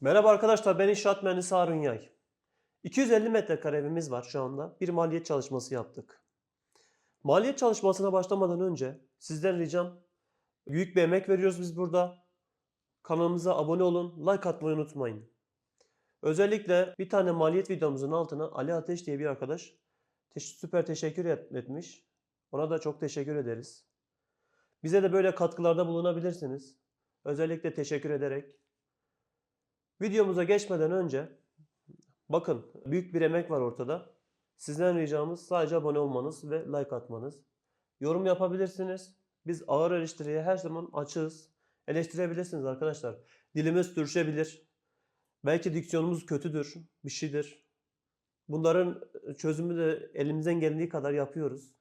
Merhaba arkadaşlar ben inşaat mühendisi Harun Yay. 250 metrekare evimiz var şu anda. Bir maliyet çalışması yaptık. Maliyet çalışmasına başlamadan önce sizden ricam büyük bir emek veriyoruz biz burada. Kanalımıza abone olun, like atmayı unutmayın. Özellikle bir tane maliyet videomuzun altına Ali Ateş diye bir arkadaş süper teşekkür et- etmiş. Ona da çok teşekkür ederiz. Bize de böyle katkılarda bulunabilirsiniz. Özellikle teşekkür ederek Videomuza geçmeden önce bakın büyük bir emek var ortada. Sizden ricamız sadece abone olmanız ve like atmanız. Yorum yapabilirsiniz. Biz ağır eleştiriye her zaman açığız. Eleştirebilirsiniz arkadaşlar. Dilimiz sürüşebilir. Belki diksiyonumuz kötüdür, bir şeydir. Bunların çözümü de elimizden geldiği kadar yapıyoruz.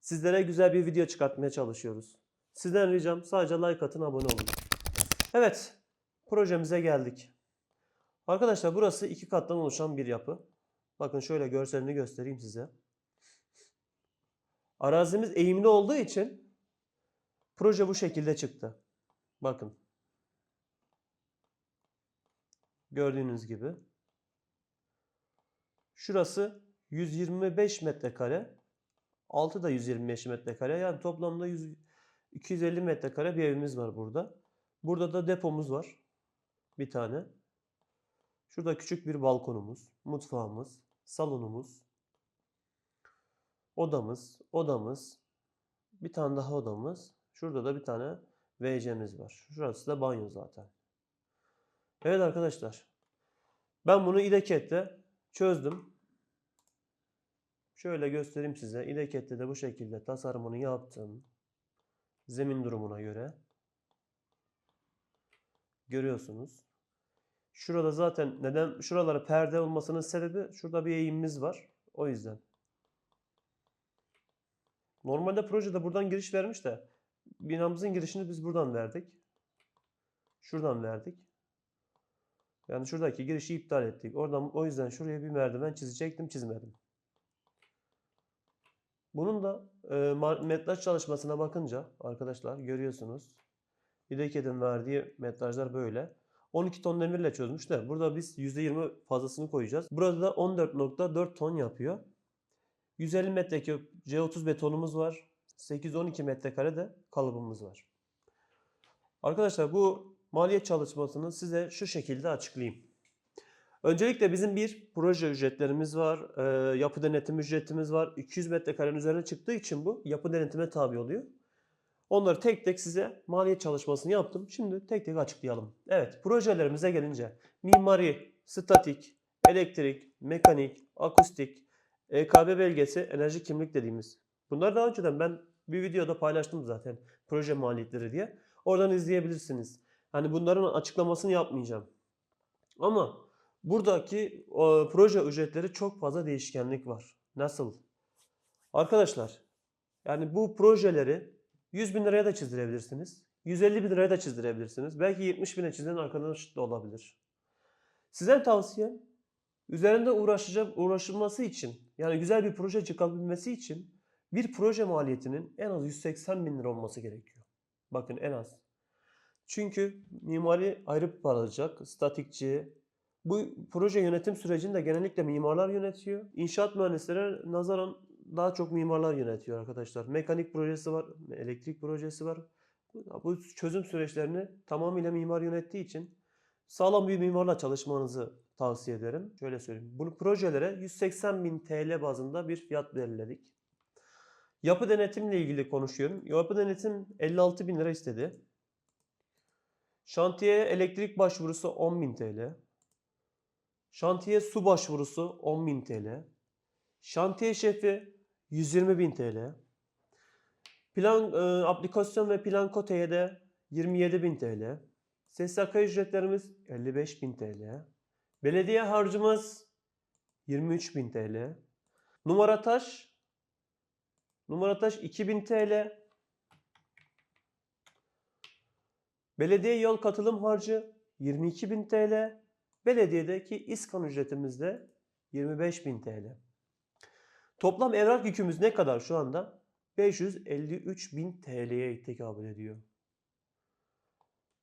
Sizlere güzel bir video çıkartmaya çalışıyoruz. Sizden ricam sadece like atın, abone olun. Evet, projemize geldik. Arkadaşlar burası iki kattan oluşan bir yapı. Bakın şöyle görselini göstereyim size. Arazimiz eğimli olduğu için proje bu şekilde çıktı. Bakın. Gördüğünüz gibi. Şurası 125 metrekare. Altı da 125 metrekare. Yani toplamda 100, 250 metrekare bir evimiz var burada. Burada da depomuz var. Bir tane. Şurada küçük bir balkonumuz, mutfağımız, salonumuz, odamız, odamız, bir tane daha odamız. Şurada da bir tane WC'miz var. Şurası da banyo zaten. Evet arkadaşlar. Ben bunu İDEKET'te çözdüm. Şöyle göstereyim size. İDEKET'te de bu şekilde tasarımını yaptım. Zemin durumuna göre. Görüyorsunuz. Şurada zaten neden şuralara perde olmasının sebebi şurada bir eğimimiz var. O yüzden. Normalde projede buradan giriş vermiş de binamızın girişini biz buradan verdik. Şuradan verdik. Yani şuradaki girişi iptal ettik. Oradan o yüzden şuraya bir merdiven çizecektim, çizmedim. Bunun da e, metraj çalışmasına bakınca arkadaşlar görüyorsunuz. İDEKE'nin verdiği metrajlar böyle. 12 ton demirle çözmüş de burada biz %20 fazlasını koyacağız. Burada da 14.4 ton yapıyor. 150 metreküp C30 betonumuz var. 812 metrekare de kalıbımız var. Arkadaşlar bu maliyet çalışmasını size şu şekilde açıklayayım. Öncelikle bizim bir proje ücretlerimiz var. e, yapı denetim ücretimiz var. 200 metrekarenin üzerine çıktığı için bu yapı denetime tabi oluyor. Onları tek tek size maliyet çalışmasını yaptım. Şimdi tek tek açıklayalım. Evet, projelerimize gelince mimari, statik, elektrik, mekanik, akustik, EKB belgesi, enerji kimlik dediğimiz. Bunları daha önceden ben bir videoda paylaştım zaten proje maliyetleri diye. Oradan izleyebilirsiniz. Hani bunların açıklamasını yapmayacağım. Ama buradaki o, proje ücretleri çok fazla değişkenlik var. Nasıl? Arkadaşlar, yani bu projeleri 100 bin liraya da çizdirebilirsiniz. 150 bin liraya da çizdirebilirsiniz. Belki 70 bine çizen arkadaş da olabilir. Sizden tavsiyem üzerinde uğraşacak, uğraşılması için yani güzel bir proje çıkabilmesi için bir proje maliyetinin en az 180 bin lira olması gerekiyor. Bakın en az. Çünkü mimari ayrı bir para alacak, statikçi. Bu proje yönetim sürecini de genellikle mimarlar yönetiyor. İnşaat mühendisleri nazaran daha çok mimarlar yönetiyor arkadaşlar. Mekanik projesi var, elektrik projesi var. Bu çözüm süreçlerini tamamıyla mimar yönettiği için sağlam bir mimarla çalışmanızı tavsiye ederim. Şöyle söyleyeyim. Bu projelere 180 bin TL bazında bir fiyat belirledik. Yapı denetimle ilgili konuşuyorum. Yapı denetim 56 bin lira istedi. Şantiye elektrik başvurusu 10 bin TL. Şantiye su başvurusu 10 bin TL. Şantiye şefi 120 bin TL. Plan e, aplikasyon ve plan koteye de 27 bin TL. SSK ücretlerimiz 55 bin TL. Belediye harcımız 23 bin TL. Numarataş Numarataş 2000 TL. Belediye yol katılım harcı 22.000 TL. Belediyedeki iskan ücretimiz de 25.000 TL. Toplam evrak yükümüz ne kadar şu anda? 553.000 TL'ye tekabül ediyor.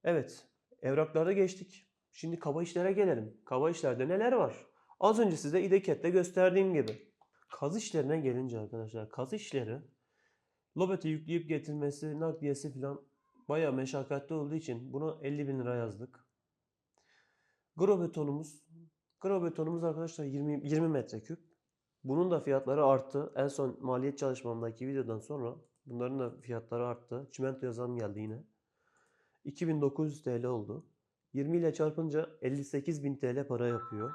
Evet, evraklarda geçtik. Şimdi kaba işlere gelelim. Kaba işlerde neler var? Az önce size idekette gösterdiğim gibi. Kaz işlerine gelince arkadaşlar kaz işleri Lobet'e yükleyip getirmesi, nakliyesi falan bayağı meşakkatli olduğu için buna 50 bin lira yazdık. Grobetonumuz Grobetonumuz arkadaşlar 20, 20 metreküp. Bunun da fiyatları arttı. En son maliyet çalışmamdaki videodan sonra bunların da fiyatları arttı. Çimento zam geldi yine. 2900 TL oldu. 20 ile çarpınca 58.000 TL para yapıyor.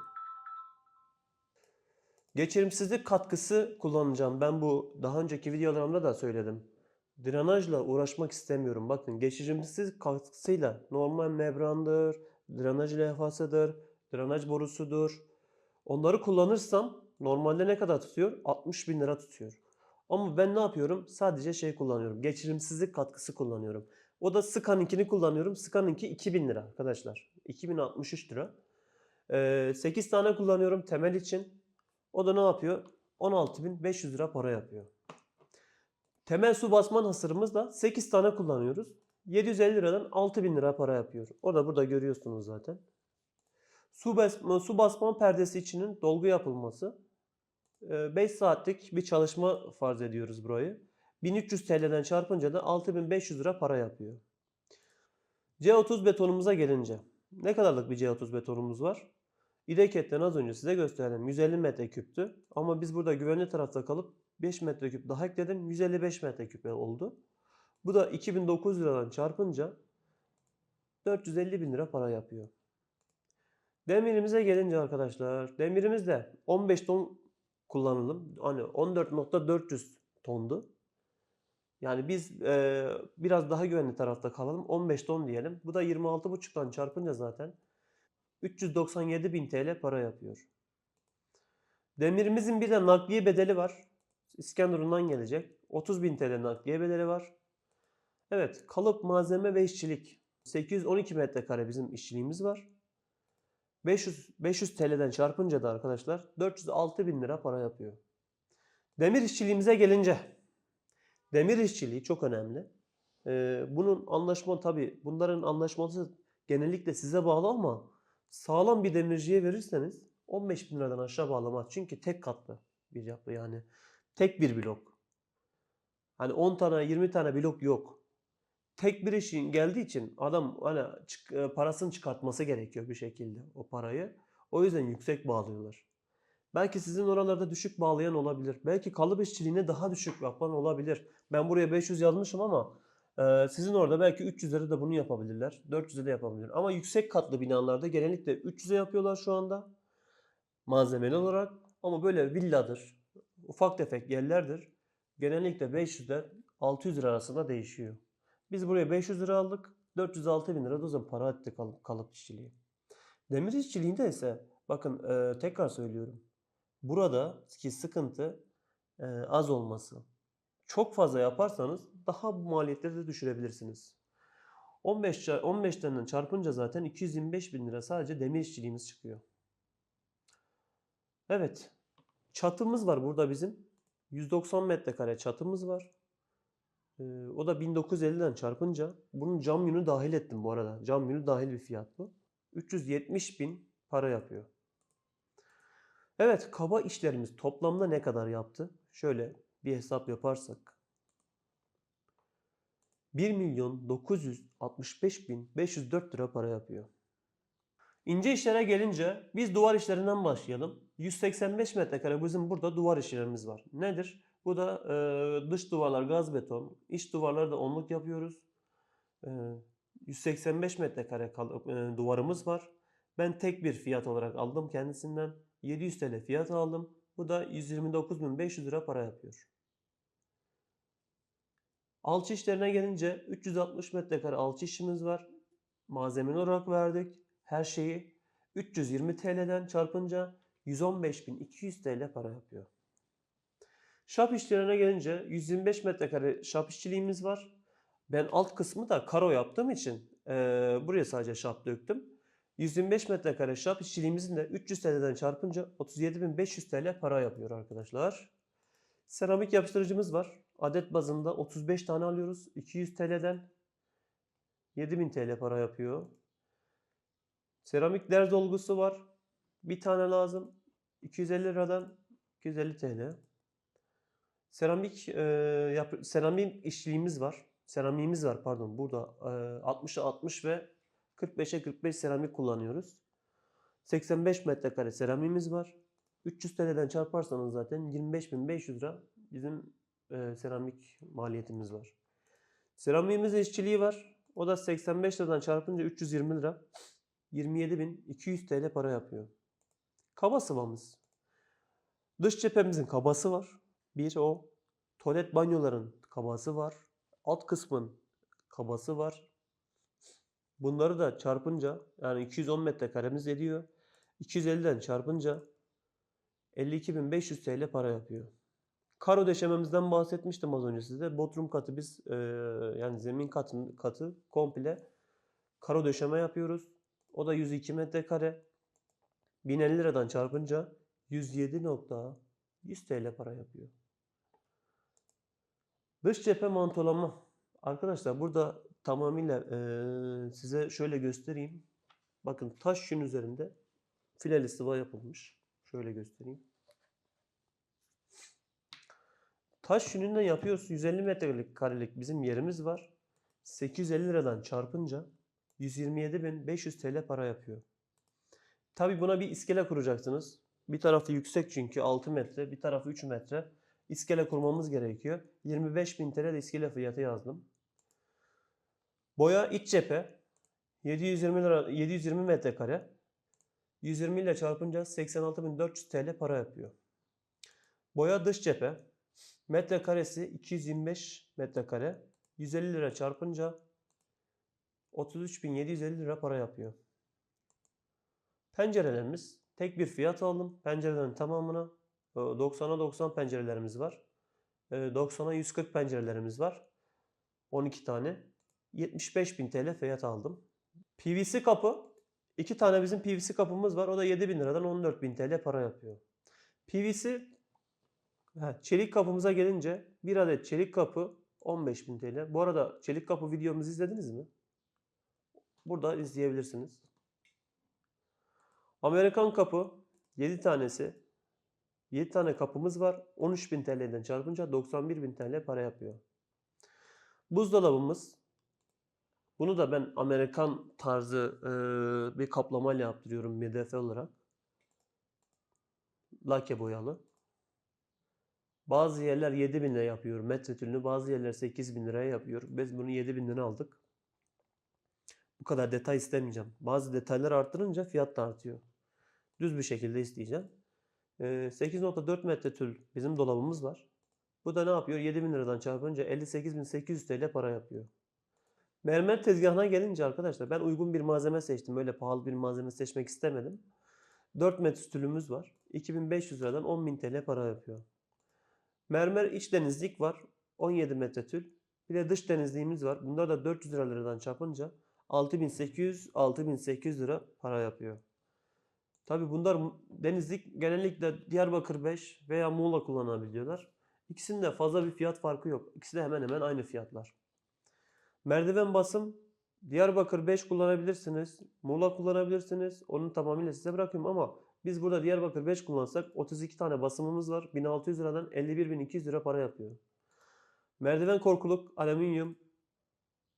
Geçirimsizlik katkısı kullanacağım. Ben bu daha önceki videolarımda da söyledim. Drenajla uğraşmak istemiyorum. Bakın geçirimsizlik katkısıyla normal membrandır, drenaj levhasıdır, drenaj borusudur. Onları kullanırsam normalde ne kadar tutuyor? 60 bin lira tutuyor. Ama ben ne yapıyorum? Sadece şey kullanıyorum. Geçirimsizlik katkısı kullanıyorum. O da Scan'inkini kullanıyorum. Scan'inki 2000 lira arkadaşlar. 2063 lira. Ee, 8 tane kullanıyorum temel için. O da ne yapıyor? 16.500 lira para yapıyor. Temel su basman hasırımız da 8 tane kullanıyoruz. 750 liradan 6000 lira para yapıyor. O da burada görüyorsunuz zaten. Su, basma, su basman perdesi içinin dolgu yapılması. 5 saatlik bir çalışma farz ediyoruz burayı. 1300 TL'den çarpınca da 6500 lira para yapıyor. C30 betonumuza gelince ne kadarlık bir C30 betonumuz var? İdeket'ten az önce size gösterdim. 150 metreküptü. Ama biz burada güvenli tarafta kalıp 5 metreküp daha ekledim. 155 metreküp oldu. Bu da 2900 liradan çarpınca 450 bin lira para yapıyor. Demirimize gelince arkadaşlar. Demirimiz de 15 ton kullanalım. Hani 14.400 tondu. Yani biz e, biraz daha güvenli tarafta kalalım. 15 ton diyelim. Bu da 26.5'tan çarpınca zaten 397 bin TL para yapıyor. Demirimizin bir de nakliye bedeli var. İskenderun'dan gelecek. 30 bin TL nakliye bedeli var. Evet kalıp malzeme ve işçilik. 812 metrekare bizim işçiliğimiz var. 500, 500 TL'den çarpınca da arkadaşlar 406 bin lira para yapıyor. Demir işçiliğimize gelince. Demir işçiliği çok önemli. Ee, bunun anlaşma tabi bunların anlaşması genellikle size bağlı ama sağlam bir demirciye verirseniz 15 bin liradan aşağı bağlamaz. Çünkü tek katlı bir yapı yani. Tek bir blok. Hani 10 tane 20 tane blok yok. Tek bir işin geldiği için adam hani çık- e, parasını çıkartması gerekiyor bir şekilde o parayı. O yüzden yüksek bağlıyorlar. Belki sizin oralarda düşük bağlayan olabilir. Belki kalıp işçiliğine daha düşük yapan olabilir. Ben buraya 500 yazmışım ama e, sizin orada belki 300'lere de bunu yapabilirler. 400'e de yapabilir. Ama yüksek katlı binalarda genellikle 300'e yapıyorlar şu anda. Malzemeli olarak. Ama böyle villadır, ufak tefek yerlerdir. Genellikle 500'den 600 lira arasında değişiyor. Biz buraya 500 lira aldık. 406 bin lira da o zaman para etti kalıp, kalıp işçiliği. Demir işçiliğinde ise bakın e, tekrar söylüyorum. Buradaki sıkıntı e, az olması. Çok fazla yaparsanız daha bu maliyetleri de düşürebilirsiniz. 15 ça- 15 taneden çarpınca zaten 225 bin lira sadece demir işçiliğimiz çıkıyor. Evet. Çatımız var burada bizim. 190 metrekare çatımız var. O da 1950'den çarpınca bunun cam yünü dahil ettim bu arada. Cam yünü dahil bir fiyat bu. 370 bin para yapıyor. Evet kaba işlerimiz toplamda ne kadar yaptı? Şöyle bir hesap yaparsak. 1 milyon 965 bin 504 lira para yapıyor. İnce işlere gelince biz duvar işlerinden başlayalım. 185 metrekare bizim burada duvar işlerimiz var. Nedir? Bu da e, dış duvarlar gaz beton, iç duvarları da onluk yapıyoruz. E, 185 metrekare e, duvarımız var. Ben tek bir fiyat olarak aldım kendisinden. 700 TL fiyat aldım. Bu da 129.500 lira para yapıyor. Alçı işlerine gelince 360 metrekare alçı işimiz var. Malzemeli olarak verdik. Her şeyi 320 TL'den çarpınca 115.200 TL para yapıyor. Şap işlerine gelince 125 metrekare şap işçiliğimiz var. Ben alt kısmı da karo yaptığım için eee, buraya sadece şap döktüm. 125 metrekare şap işçiliğimizin de 300 TL'den çarpınca 37.500 TL para yapıyor arkadaşlar. Seramik yapıştırıcımız var. Adet bazında 35 tane alıyoruz. 200 TL'den 7000 TL para yapıyor. Seramik derz dolgusu var. Bir tane lazım. 250 liradan 250 TL. Seramik e, yap, seramik işçiliğimiz var. Seramiğimiz var pardon. Burada e, 60'a 60 ve 45'e 45 seramik kullanıyoruz. 85 metrekare seramiğimiz var. 300 TL'den çarparsanız zaten 25.500 lira bizim e, seramik maliyetimiz var. Seramiğimizin işçiliği var. O da 85 liradan çarpınca 320 lira. 27.200 TL para yapıyor. Kaba sıvamız. Dış cephemizin kabası var. Bir o. Tuvalet banyoların kabası var. Alt kısmın kabası var. Bunları da çarpınca yani 210 metrekaremiz ediyor. 250'den çarpınca 52.500 TL para yapıyor. Karo döşememizden bahsetmiştim az önce size. Bodrum katı biz eee, yani zemin katı, katı komple karo döşeme yapıyoruz. O da 102 metrekare. 1050 liradan çarpınca 107.100 TL para yapıyor. Dış cephe mantolama. Arkadaşlar burada tamamıyla eee, size şöyle göstereyim. Bakın taş yün üzerinde fileli sıva yapılmış. Şöyle göstereyim. Taş yününden yapıyoruz. 150 metrelik karelik bizim yerimiz var. 850 liradan çarpınca 127.500 TL para yapıyor. Tabi buna bir iskele kuracaksınız. Bir tarafı yüksek çünkü 6 metre, bir tarafı 3 metre. İskele kurmamız gerekiyor. 25.000 TL iskele fiyatı yazdım. Boya iç cephe 720 lira 720 metrekare. 120 ile çarpınca 86.400 TL para yapıyor. Boya dış cephe metrekaresi 225 metrekare. 150 lira çarpınca 33.750 lira para yapıyor. Pencerelerimiz tek bir fiyat aldım. Pencerelerin tamamına 90'a 90 pencerelerimiz var. E, 90'a 140 pencerelerimiz var. 12 tane. 75.000 TL fiyat aldım. PVC kapı. iki tane bizim PVC kapımız var. O da 7.000 liradan 14.000 TL para yapıyor. PVC çelik kapımıza gelince bir adet çelik kapı 15.000 TL. Bu arada çelik kapı videomuzu izlediniz mi? Burada izleyebilirsiniz. Amerikan kapı 7 tanesi. 7 tane kapımız var. 13.000 TL'den çarpınca 91.000 TL para yapıyor. Buzdolabımız. Bunu da ben Amerikan tarzı e, bir kaplamayla yaptırıyorum MDF olarak. Lake boyalı. Bazı yerler 7000 lira yapıyor metretülünü. Bazı yerler 8000 liraya yapıyor. Biz bunu 7000 lira aldık. Bu kadar detay istemeyeceğim. Bazı detaylar arttırınca fiyat da artıyor. Düz bir şekilde isteyeceğim. Ee, 8.4 metre tül bizim dolabımız var. Bu da ne yapıyor? 7000 liradan çarpınca 58.800 TL para yapıyor. Mermer tezgahına gelince arkadaşlar ben uygun bir malzeme seçtim. Öyle pahalı bir malzeme seçmek istemedim. 4 metre tülümüz var. 2500 liradan 10.000 TL para yapıyor. Mermer iç denizlik var. 17 metre tül. Bir de dış denizliğimiz var. Bunlar da 400 liradan çarpınca 6800 6800 lira para yapıyor. Tabi bunlar denizlik genellikle Diyarbakır 5 veya Muğla kullanabiliyorlar. İkisinde fazla bir fiyat farkı yok. İkisi de hemen hemen aynı fiyatlar. Merdiven basım Diyarbakır 5 kullanabilirsiniz. Muğla kullanabilirsiniz. Onun tamamıyla size bırakıyorum ama biz burada Diyarbakır 5 kullansak 32 tane basımımız var. 1600 liradan 51.200 lira para yapıyor. Merdiven korkuluk alüminyum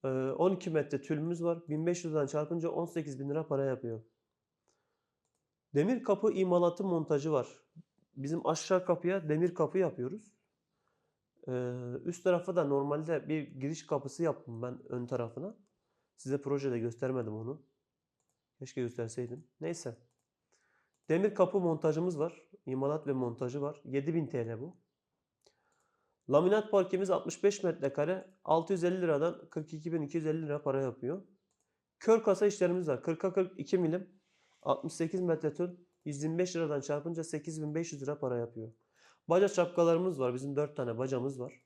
e, 12 metre tülümüz var. 1500 liradan çarpınca 18.000 lira para yapıyor. Demir kapı imalatı montajı var. Bizim aşağı kapıya demir kapı yapıyoruz. Ee, üst tarafa da normalde bir giriş kapısı yaptım ben ön tarafına. Size projede göstermedim onu. Keşke gösterseydim. Neyse. Demir kapı montajımız var. İmalat ve montajı var. 7000 TL bu. Laminat parkemiz 65 metrekare. 650 liradan 42.250 lira para yapıyor. Kör kasa işlerimiz var. 40'a 42 milim. 68 metre tül 125 liradan çarpınca 8500 lira para yapıyor. Baca şapkalarımız var. Bizim 4 tane bacamız var.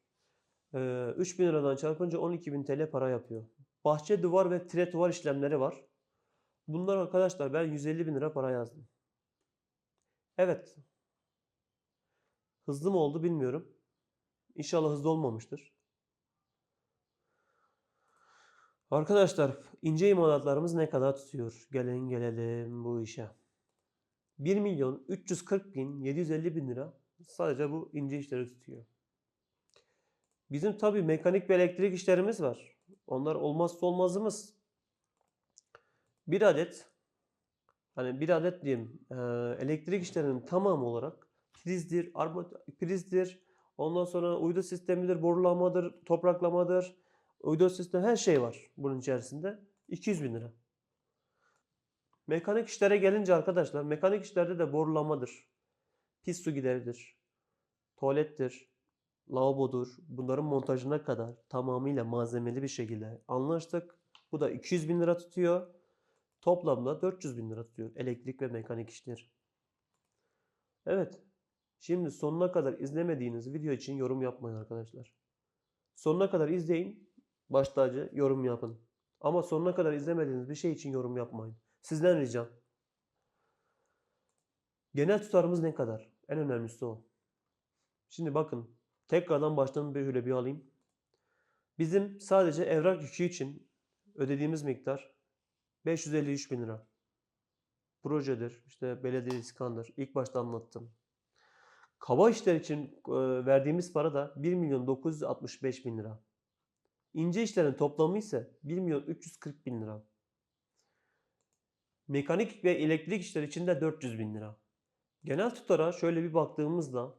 Ee, 3000 liradan çarpınca 12.000 TL para yapıyor. Bahçe duvar ve tire duvar işlemleri var. Bunlar arkadaşlar ben 150 bin lira para yazdım. Evet. Hızlı mı oldu bilmiyorum. İnşallah hızlı olmamıştır. Arkadaşlar ince imalatlarımız ne kadar tutuyor? Gelin gelelim bu işe. 1 milyon 340 bin 750 bin lira sadece bu ince işleri tutuyor. Bizim tabii mekanik ve elektrik işlerimiz var. Onlar olmazsa olmazımız. Bir adet hani bir adet diyeyim eee, elektrik işlerinin tamamı olarak prizdir, prizdir, ondan sonra uydu sistemidir, borulamadır, topraklamadır, uydu sistemi her şey var bunun içerisinde. 200 bin lira. Mekanik işlere gelince arkadaşlar, mekanik işlerde de borulamadır, pis su gideridir, tuvalettir, lavabodur. Bunların montajına kadar tamamıyla malzemeli bir şekilde anlaştık. Bu da 200 bin lira tutuyor. Toplamda 400 bin lira tutuyor elektrik ve mekanik işler. Evet. Şimdi sonuna kadar izlemediğiniz video için yorum yapmayın arkadaşlar. Sonuna kadar izleyin. Baş tacı yorum yapın. Ama sonuna kadar izlemediğiniz bir şey için yorum yapmayın. Sizden ricam. Genel tutarımız ne kadar? En önemlisi o. Şimdi bakın. Tekrardan baştan bir şöyle bir alayım. Bizim sadece evrak yükü için ödediğimiz miktar 553 bin lira. Projedir, işte belediye iskandır. İlk başta anlattım. Kaba işler için e, verdiğimiz para da 1 milyon 965 bin lira. İnce işlerin toplamı ise 1 milyon 340 bin lira. Mekanik ve elektrik işler için de 400 bin lira. Genel tutara şöyle bir baktığımızda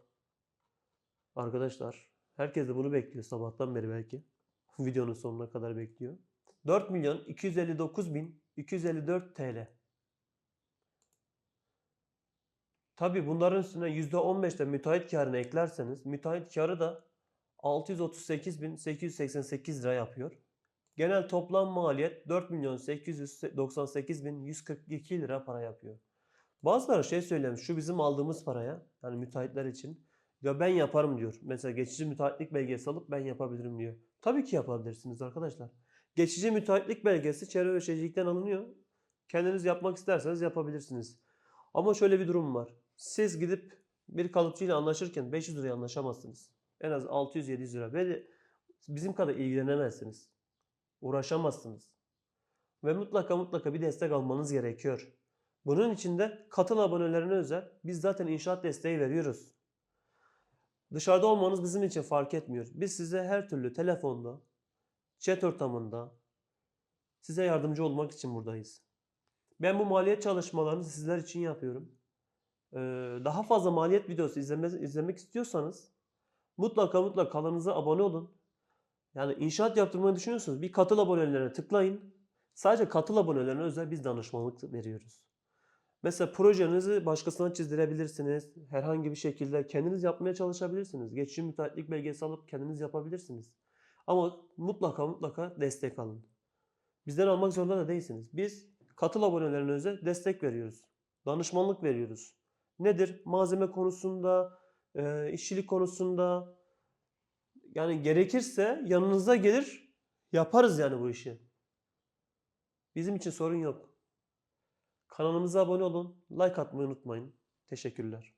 arkadaşlar herkes de bunu bekliyor sabahtan beri belki. Videonun sonuna kadar bekliyor. 4 milyon 259 bin 254 TL. Tabi bunların üstüne %15 de müteahhit karını eklerseniz müteahhit karı da 638 bin 888 lira yapıyor. Genel toplam maliyet 4 milyon 898 bin 142 lira para yapıyor. Bazıları şey söylemiş şu bizim aldığımız paraya yani müteahhitler için ya ben yaparım diyor. Mesela geçici müteahhitlik belgesi alıp ben yapabilirim diyor. Tabii ki yapabilirsiniz arkadaşlar. Geçici müteahhitlik belgesi Çevre ve Şehircilik'ten alınıyor. Kendiniz yapmak isterseniz yapabilirsiniz. Ama şöyle bir durum var. Siz gidip bir kalıpçıyla anlaşırken 500 liraya anlaşamazsınız. En az 600-700 lira. Ve bizim kadar ilgilenemezsiniz. Uğraşamazsınız. Ve mutlaka mutlaka bir destek almanız gerekiyor. Bunun için de katıl abonelerine özel biz zaten inşaat desteği veriyoruz. Dışarıda olmanız bizim için fark etmiyor. Biz size her türlü telefonda, chat ortamında size yardımcı olmak için buradayız. Ben bu maliyet çalışmalarını sizler için yapıyorum. Ee, daha fazla maliyet videosu izleme, izlemek istiyorsanız mutlaka mutlaka kanalımıza abone olun. Yani inşaat yaptırmayı düşünüyorsunuz. Bir katıl abonelerine tıklayın. Sadece katıl abonelerine özel biz danışmanlık veriyoruz. Mesela projenizi başkasına çizdirebilirsiniz. Herhangi bir şekilde kendiniz yapmaya çalışabilirsiniz. Geçici müteahhitlik belgesi alıp kendiniz yapabilirsiniz. Ama mutlaka mutlaka destek alın. Bizden almak zorunda da değilsiniz. Biz katıl abonelerine özel destek veriyoruz. Danışmanlık veriyoruz. Nedir? Malzeme konusunda, e, işçilik konusunda yani gerekirse yanınıza gelir yaparız yani bu işi. Bizim için sorun yok. Kanalımıza abone olun. Like atmayı unutmayın. Teşekkürler.